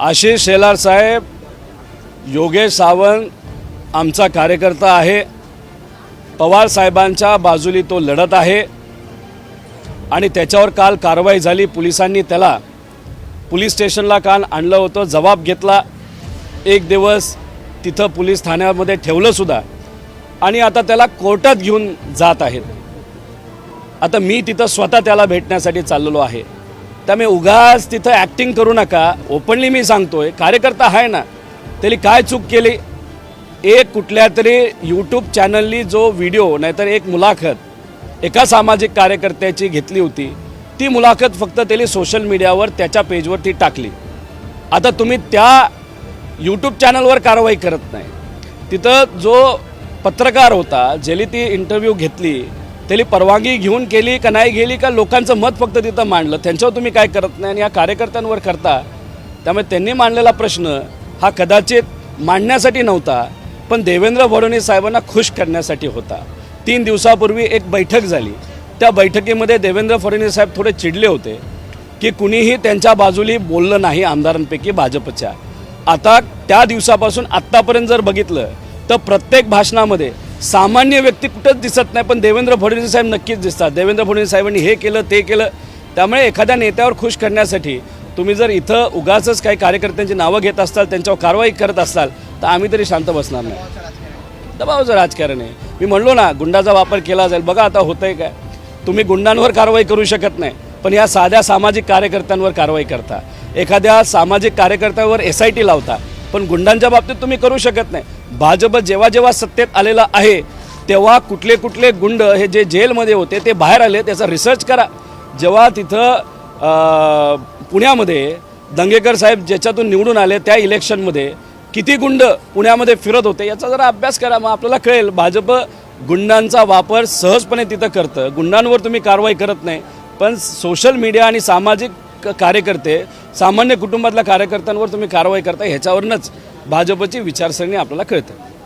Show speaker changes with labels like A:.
A: आशिष शेलार साहेब योगेश सावंत आमचा कार्यकर्ता आहे. पवार साहेबांच्या बाजूली तो लढत आहे. आणि त्याच्यावर काल कारवाई झाली. पोलिसांनी त्याला पोलीस स्टेशनला काल आणलं होतं. जबाब घेतला. एक दिवस तिथं पोलीस ठाण्यामध्ये ठेवलं सुद्धा. आणि आता त्याला कोर्टात घेऊन जात आहेत. आता मी तिथं स्वतः त्याला भेटण्यासाठी चाललेलो आहे. त्यामुळे उगाच तिथं ॲक्टिंग करू नका. ओपनली मी सांगतोय कार्यकर्ता आहे ना त्याने काय चूक केली? एक कुठल्या तरी यूट्यूब चॅनलनी जो व्हिडिओ नाहीतर एक मुलाखत एका सामाजिक कार्यकर्त्याची घेतली होती ती मुलाखत फक्त त्याने सोशल मीडियावर त्याच्या पेजवर ती टाकली. आता तुम्ही त्या यूट्यूब चॅनलवर कारवाई करत नाही. तिथं जो पत्रकार होता ज्याने ती इंटरव्ह्यू घेतली त्याला परवानगी घेऊन केली का नाही गेली का लोकांचं मत फक्त तिथं मांडलं. त्यांच्यावर तुम्ही काय करत नाही आणि या कार्यकर्त्यांवर करता. त्यामुळे त्यांनी मांडलेला प्रश्न हा कदाचित मांडण्यासाठी नव्हता पण देवेंद्र फडणवीस साहेबांना खुश करण्यासाठी होता. तीन दिवसापूर्वी एक बैठक झाली. त्या बैठकीमध्ये देवेंद्र फडणवीस साहेब थोडे चिडले होते की कुणीही त्यांच्या बाजूली बोललं नाही आमदारांपैकी भाजपच्या. आता त्या दिवसापासून आत्तापर्यंत जर बघितलं तर प्रत्येक भाषणामध्ये सामान्य व्यक्ती कुठंच दिसत नाही पण देवेंद्र फडणवीस साहेब नक्कीच दिसतात. देवेंद्र फडणवीस साहेबांनी हे केलं ते केलं. त्यामुळे एखाद्या नेत्यावर खुश करण्यासाठी तुम्ही जर इथं उगाचच काही कार्यकर्त्यांची नावं घेत असाल त्यांच्यावर कारवाई करत असाल तर आम्ही तरी शांत बसणार नाही. दबावचं राजकारण आहे. मी म्हणलो ना गुंडाचा वापर केला जाईल. बघा आता होतंय काय. तुम्ही गुंडांवर कारवाई करू शकत नाही पण या साध्या सामाजिक कार्यकर्त्यांवर कारवाई करता. एखाद्या सामाजिक कार्यकर्त्यावर एस आय टी लावता पण गुंडांच्या बाबतीत तुम्ही करू शकत नाही. भाजप जेव्हा जेव्हा सत्तेत आलेला आहे तेव्हा कुठले कुठले गुंड हे जे जेलमध्ये होते ते बाहेर आले त्याचा रिसर्च करा. जेव्हा तिथं पुण्यामध्ये दंगेकर साहेब ज्याच्यातून निवडून आले त्या इलेक्शनमध्ये किती गुंड पुण्यामध्ये फिरत होते याचा जरा अभ्यास करा मग आपल्याला कळेल. भाजप गुंडांचा वापर सहजपणे तिथं करतं. गुंडांवर तुम्ही कारवाई करत नाही. पण सोशल मीडिया आणि सामाजिक कार्यकर्ते सामान्य कुटुंबातल्या कार्यकर्त्यांवर तुम्ही कारवाई करता ह्याच्यावरूनच. भाजपची विचारसरणी आपल्याला कळतं.